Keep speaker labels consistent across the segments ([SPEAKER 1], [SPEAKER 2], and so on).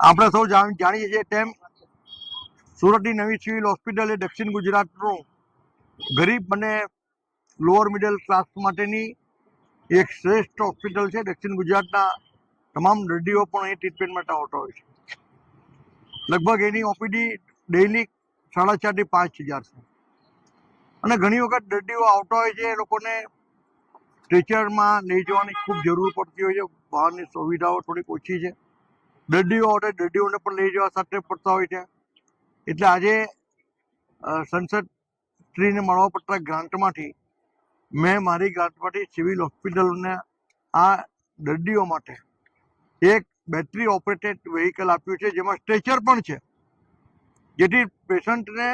[SPEAKER 1] આપણે સૌ જાણ- જાણીએ છીએ તેમ સુરતની નવી સિવિલ હોસ્પિટલ એ દક્ષિણ ગુજરાતનું ગરીબ અને લોઅર મિડલ ક્લાસ માટેની એક શ્રેષ્ઠ હોસ્પિટલ છે. દક્ષિણ ગુજરાતના તમામ દર્દીઓ પણ અહીં ટ્રીટમેન્ટ માટે આવતા હોય છે. લગભગ એની ઓપીડી ડેઇલી સાડા ચારથી પાંચ હજાર છે. અને ઘણી વખત દર્દીઓ આવતા હોય છે, એ લોકોને સ્ટ્રેચરમાં લઈ જવાની ખૂબ જરૂર પડતી હોય છે. બહારની સુવિધાઓ થોડીક ઓછી છે. દર્દીઓ આવતા દર્દીઓને પણ લઈ જવા સાથે પડતા હોય છે. એટલે આજે સંસદ શ્રીને મળવા પડતા ગ્રાન્ટમાંથી મેં મારી ગ્રાન્ટમાંથી સિવિલ હોસ્પિટલને આ દર્દીઓ માટે એક બેટરી ઓપરેટેડ વેહિકલ આપ્યું છે, જેમાં સ્ટ્રેચર પણ છે. જેથી પેશન્ટને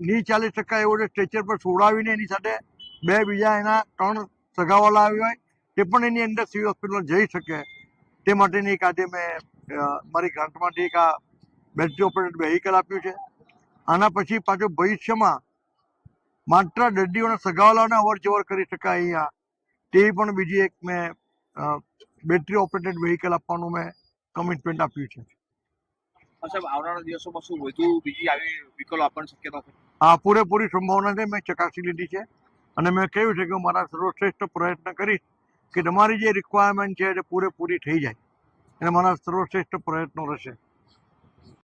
[SPEAKER 1] નહીં ચાલી શકાય એવું સ્ટ્રેચર પર છોડાવીને એની સાથે બે બીજા એના ત્રણ સગાવાલા આવ્યા હોય, તે પણ એની અંદર સિવિલ હોસ્પિટલ જઈ શકે. તે માટેની એક આજે મેં મારી ગ્રાન્ટમાંથી એક આ બેટરી ઓપરેટેડ વેહિકલ આપ્યું છે. આના પછી પાછું ભવિષ્યમાં માત્ર દર્દીઓના સગાવાલાને અવર જવર કરી શકાય અહીંયા. તેવી પણ બીજી એક મેં બેટરી ઓપરેટેડ વેહિકલ આપવાનું મેં કમિટમેન્ટ આપ્યું છે.
[SPEAKER 2] હા સાહેબ આવનારા દિવસોમાં શું વધુ બીજી આવી વિકલ્પ આપવાની શક્યતા છે?
[SPEAKER 1] આ પૂરેપૂરી સંભાવના છે મેં ચકાસી લીધી છે. અને મેં કહ્યું છે કે હું મારા સર્વશ્રેષ્ઠ પ્રયત્ન કરીશ કે તમારી જે રિક્વાયરમેન્ટ છે એ પૂરેપૂરી થઈ જાય. અને મારા સર્વશ્રેષ્ઠ પ્રયત્નો રહેશે.